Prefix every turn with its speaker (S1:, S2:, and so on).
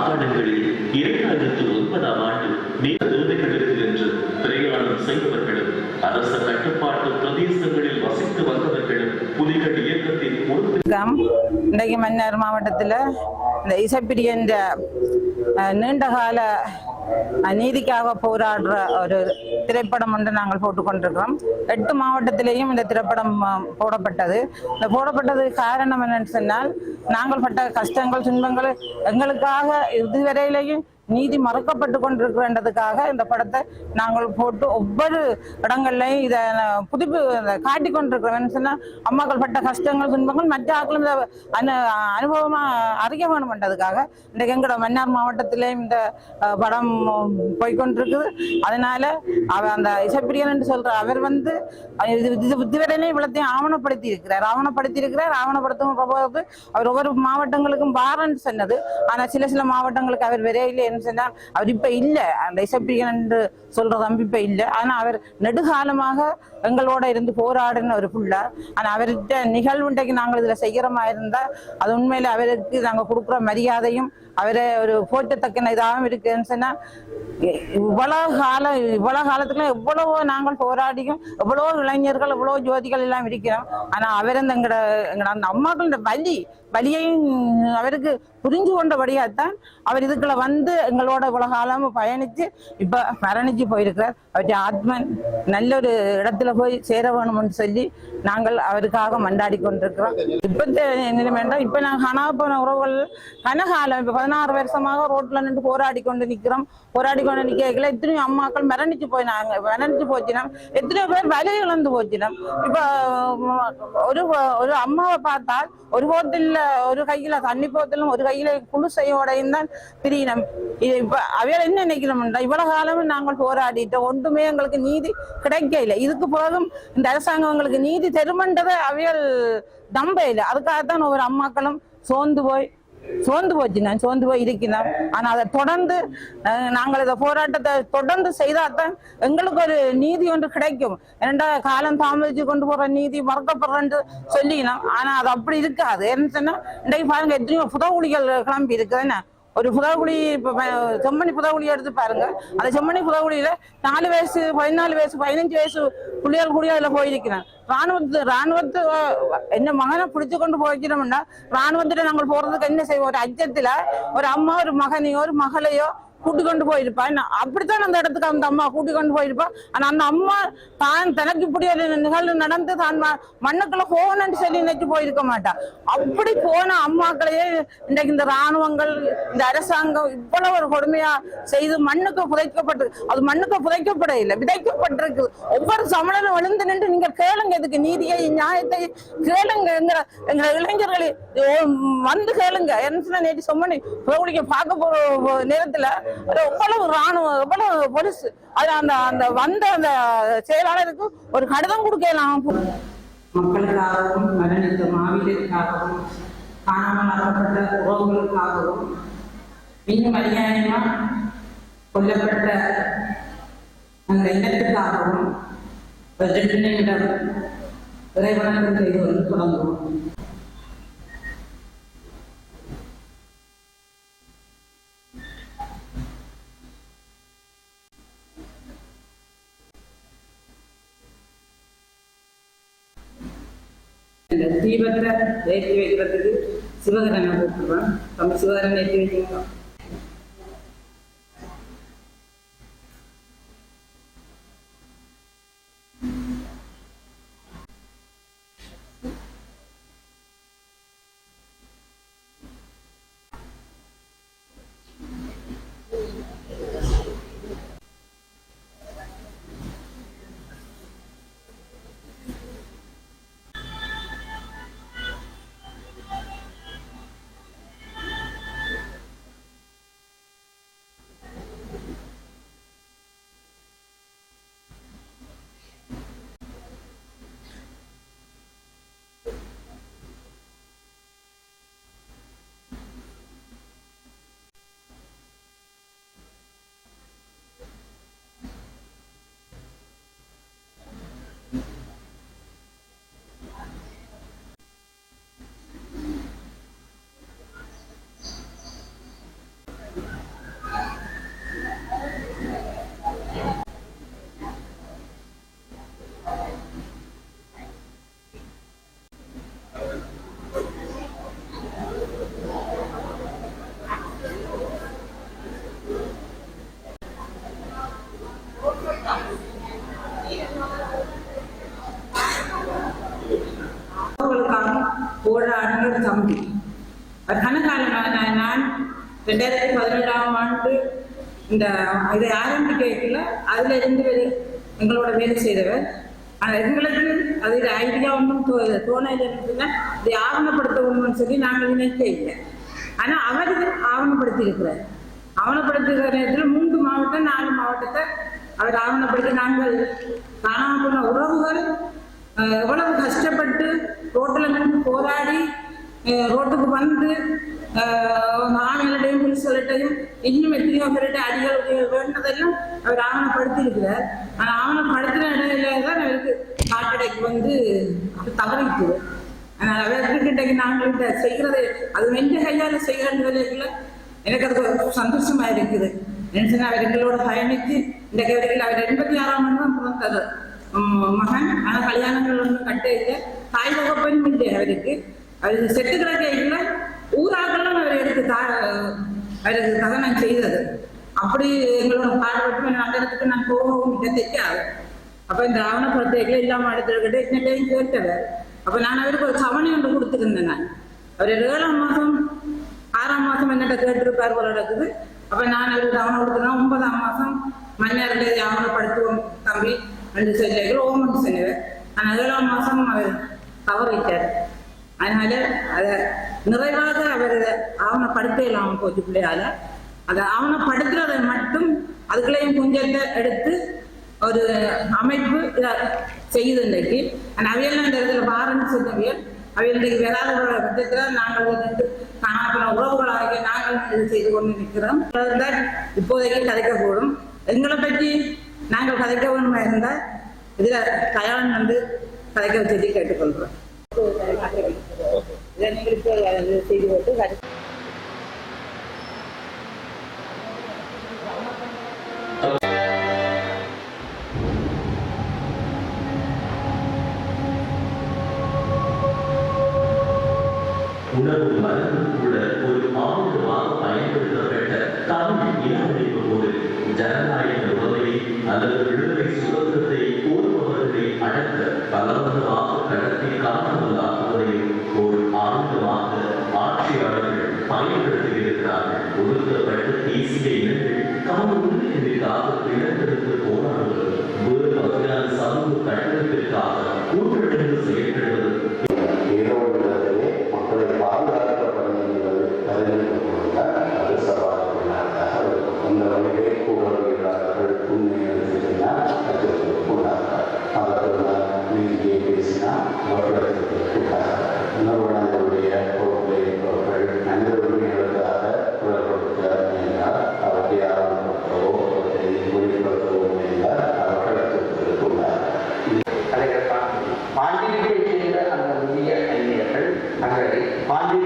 S1: மாகாணங்களில் இரண்டாயிரத்து ஒன்பதாம் ஆண்டு நீர் தேவைகளுக்கு என்று பிரயாணம் செய்தவர்களும் அரச கட்டுப்பாட்டு பிரதேசங்களில் வசித்து வந்தவர்களும் புலிகள் இயக்கத்தின் பொறுப்பு
S2: இன்றைக்கு மன்னார் மாவட்டத்தில் இந்த இசைப்பிரியன்ற அஹ், நீண்டகால நீதிக்காக போராடுற ஒரு திரைப்படம் ஒன்று நாங்கள் போட்டுக்கொண்டிருக்கிறோம். எட்டு மாவட்டத்திலேயும் இந்த திரைப்படம் போடப்பட்டது. இந்த போடப்பட்டது காரணம் என்னன்னு சொன்னால் நாங்கள் பட்ட கஷ்டங்கள் துன்பங்கள் எங்களுக்காக இதுவரையிலையும் நீதி மறக்கப்பட்டு கொண்டிருக்கிறன்றதுக்காக இந்த படத்தை நாங்கள் போட்டு ஒவ்வொரு இடங்கள்லையும் இதை புதுப்பு காட்டி கொண்டிருக்கிறோம். சொன்னா அம்மாக்கள் பட்ட கஷ்டங்கள் துன்பங்கள் மற்ற ஆக்களும் இந்த அனு அனுபவமா அறிய வேணும்ன்றதுக்காக இன்றைக்கு எங்களோட மன்னார் மாவட்டத்திலேயும் இந்த படம் போய்கொண்டிருக்குது அதனால அவர் அந்த இசைப்பிரியன் என்று சொல்ற அவர் வந்து இது இது இதுவரையிலே இவ்வளத்தையும் ஆவணப்படுத்தி இருக்கிறார் ஆவணப்படுத்தி இருக்கிறார் ஆவணப்படுத்தும் போது அவர் ஒவ்வொரு மாவட்டங்களுக்கும் பாரன் சொன்னது. ஆனா சில சில மாவட்டங்களுக்கு அவர் விரைவில் என்ன சொன்னால் அவர் இப்ப இல்ல. அந்த என்று சொல்ற தம்பி இப்ப இல்ல. ஆனா அவர் நெடுகாலமாக எங்களோட இருந்து போராடின ஒரு புள்ள. ஆனா அவர்கிட்ட நிகழ்வுண்டைக்கு நாங்கள் இதுல செய்கிறமா இருந்தா அது உண்மையில அவருக்கு நாங்க கொடுக்குற மரியாதையும் அவரை ஒரு போற்றத்தக்க இதாகவும் இருக்குன்னு சொன்னா இ- இவ்வளவு காலம் இவ்வளவு காலத்துல எவ்வளவோ நாங்கள் போராடியும் எவ்வளவோ இளைஞர்கள் எவ்வளவோ ஜோதிகள் எல்லாம் இருக்கிறோம். ஆனா அவர் அந்த எங்கட எங்கட அந்த அம்மாக்களோட வலி வலியையும் அவருக்கு புரிஞ்சு கொண்டபடியாகத்தான் அவர் இதுக்குள்ள வந்து எங்களோட இவ்வளவு காலம் பயணிச்சு இப்ப மரணிச்சு போயிருக்கிறார். அவருடைய ஆத்மன் நல்ல ஒரு இடத்துல போய் சேர வேணும்னு சொல்லி நாங்கள் அவருக்காக மண்டாடி கொண்டிருக்கிறோம். இப்ப வேண்டாம் இப்ப நாங்கள் காணாம போன உறவுகள் கனகாலம் இப்ப பதினாறு வருஷமாக ரோட்ல நின்று போராடி கொண்டு நிக்கிறோம். போராடி கொண்டு நிக்கல எத்தனையோ அம்மாக்கள் மிரண்டிச்சு போயினாங்க. மிரண்டிச்சு போச்சினம் எத்தனையோ பேர் வலி இழந்து போச்சினம் இப்ப ஒரு ஒரு அம்மாவை பார்த்தால் ஒரு போட்டில் ஒரு கையில தண்ணி போத்திலும் ஒரு கையில குளிசையோடையும் தான் பிரியணும் இது இப்ப அவையால் என்ன நினைக்கணும்டா இவ்வளவு காலமும் நாங்கள் போராடிட்டோம். ஒன்றுமே எங்களுக்கு நீதி கிடைக்க இல்லை இதுக்கு பிறகும் இந்த அரசாங்கம் எங்களுக்கு நீதி தருமன்றதை அவையல் நம்ப இல்லை அதுக்காகத்தான் ஒவ்வொரு அம்மாக்களும் சோர்ந்து போய் சோர்ந்து போச்சு நான் சோர்ந்து போய் இருக்கிறேன். ஆனா அதை தொடர்ந்து அஹ், நாங்கள் இந்த போராட்டத்தை தொடர்ந்து செய்தாதான் எங்களுக்கு ஒரு நீதி ஒன்று கிடைக்கும். ஏன்டா காலம் தாமதிச்சு கொண்டு போற நீதி மறக்கப்படுறேன்னு சொல்லிக்கணும் ஆனா அது அப்படி இருக்காது. என்ன சொன்னா இன்றைக்கு பாருங்க எத்தனையோ புதவுளிகள் கிளம்பி இருக்குதுன்னு ஒரு புதகுழி செம்மணி புதகுழி எடுத்து பாருங்க. அந்த செம்மணி புதகுழியில நாலு வயசு பதினாலு வயசு பதினஞ்சு வயசு புள்ளிகள் கூடிய அதுல போயிருக்கிறேன் ராணுவத்து ராணுவத்து என்ன மகனை பிடிச்சு கொண்டு போய்க்கிறோம்னா ராணுவத்துல நாங்கள் போறதுக்கு என்ன செய்வோம்? ஒரு அச்சத்துல ஒரு அம்மா ஒரு மகனையோ ஒரு மகளையோ கூட்டி கொண்டு போயிருப்பா. என்ன அப்படித்தான் அந்த இடத்துக்கு அந்த அம்மா கூட்டி கொண்டு போயிருப்பா. ஆனா அந்த அம்மா தான் தனக்கு இப்படி ஒரு நிகழ்வு நடந்து தான் மண்ணுக்குள்ள போகணும்னு சொல்லி நினைச்சு போயிருக்க மாட்டா. அப்படி போன அம்மாக்களையே இன்றைக்கு இந்த ராணுவங்கள் இந்த அரசாங்கம் இவ்வளவு ஒரு கொடுமையா செய்து மண்ணுக்கு புதைக்கப்பட்டு அது மண்ணுக்கு புதைக்கப்பட இல்லை விதைக்கப்பட்டிருக்கு. ஒவ்வொரு சமணனும் விழுந்து நின்று நீங்க கேளுங்க இதுக்கு நீதியை நியாயத்தை கேளுங்க எங்க எங்களை இளைஞர்களை ஓ, வந்து கேளுங்க. என்ன சொன்னா நேற்று சொன்னி பார்க்க போற நேரத்துல எவ்வளவு ராணுவம் எவ்வளவு போலீஸ் அது அந்த அந்த வந்த அந்த செயலாளருக்கு ஒரு கடிதம் கொடுக்கலாம்.
S3: மக்களுக்காகவும் மரணித்த மாவீரருக்காகவும் காணாமலாக்கப்பட்ட உறவுகளுக்காகவும் இன்னும் அநியாயமா கொல்லப்பட்ட அந்த இனத்துக்காகவும் ஒரு ரெண்டு வந்து தொடங்குவோம். இந்த தீபத்தை ஏற்றி வைக்கிறதுக்கு சிவகரனை கூப்பிடுறோம் தம்பி சிவகரன் ஏற்றி தம்பி.
S2: அதற்கான நான் நான் ரெண்டாயிரத்தி பதினேழாம் ஆண்டு இந்த இதை ஆரம்பிக்கல அதில் இருந்து எங்களோட வேலை செய்தவர். ஆனால் எங்களுக்கு அது இது ஐடியா ஒன்றும் தோ தோணல இருந்ததுன்னா இதை ஆவணப்படுத்த ஒன்றும் சொல்லி நாங்கள் நினைக்க இல்லை. ஆனால் அவர் ஆவணப்படுத்தி இருக்கிறார் ஆவணப்படுத்துகிற நேரத்தில் மூன்று மாவட்டம் நாலு மாவட்டத்தை அவர் ஆவணப்படுத்தி நாங்கள் காணாமல் போன உறவுகள் எவ்வளவு கஷ்டப்பட்டு ரோட்டில் நின்று போராடி ரோட்டுக்கு வந்து ஆண்களிடையும் புலிஸ்களிட்டையும் இன்னும் எத்தனையோ பேருடைய அடிகள் வேண்டதெல்லாம் அவர் ஆவணப்படுத்தியிருக்கிறார். ஆனால் ஆவணப்படுத்தின இடையில தான் அவருக்கு காட்டடைக்கு வந்து அது தவறிக்குது ஆனால் அவர் இன்றைக்கு நாங்கள்கிட்ட செய்கிறதே செய்கிறது அது மெஞ்ச கையால் செய்கிற வேலைகளை எனக்கு அது ஒரு சந்தோஷமா இருக்குது. நினைச்சுன்னா அவர் எங்களோட பயணித்து இந்த கவிதைகள் அவர் எண்பத்தி ஆறாம் ஆண்டு தான் பிறந்தது. மகன் ஆனால் கல்யாணங்கள் ஒன்றும் கட்ட இல்லை தாய் தகப்பனும் இல்லை அவருக்கு. அது செட்டு கிடக்க இல்லை ஊராக்கெல்லாம் அவர் எடுத்து தா அவருக்கு தகனம் செய்தது. அப்படி எங்களோட பாடுபட்டு அந்த இடத்துக்கு நான் போகவும் இல்லை தெரியாது. அப்போ இந்த ஆவணப்படத்தைகளை இல்லாமல் எடுத்துக்கிட்டு என்னட்டையும் கேட்டவர் அப்போ நான் அவருக்கு ஒரு சவணி ஒன்று கொடுத்துருந்தேன் நான். அவர் ஏழாம் மாதம் ஆறாம் மாதம் என்னட்ட கேட்டிருப்பார் போல நடக்குது அப்போ நான் அவருக்கு ஆவணம் கொடுத்துனா ஒன்பதாம் மாதம் மன்னர்களே ஆவணப்படுத்துவோம் தம்பி. ரெண்டு சொல்லிகள் ஓமன் சொன்னவர் ஆனால் ஏழாம் மாதம் அவர் தவறிட்டார். அதனால அதை நிறைவாக அவர் அதை ஆவணப்படுத்த இல்லாமல் போச்சு பிள்ளையால. அதை ஆவணப்படுத்துறதை மட்டும் அதுக்குள்ளேயும் கொஞ்சத்தை எடுத்து ஒரு அமைப்பு இதை செய்யுது இன்றைக்கு. ஆனால் அவையெல்லாம் இந்த இடத்துல பாருன்னு சொன்னவியல் அவையில் இன்றைக்கு வராத பட்சத்தில் நாங்கள் வந்து காணாமல் உறவுகளாக நாங்கள் இது செய்து கொண்டு நிற்கிறோம் இப்போதைக்கு கதைக்கக்கூடும் எங்களை பற்றி நாங்கள் கதைக்க வேணுமா இருந்தால் இதில் தயாரன் வந்து கதைக்க வச்சு கேட்டுக்கொள்கிறோம். ஜனங்களுக்கு செய்து
S4: கொண்டு
S5: பாண்டிய பாண்டியத்தை அந்த முதிய அறிஞர்கள் தங்களை பாண்டிய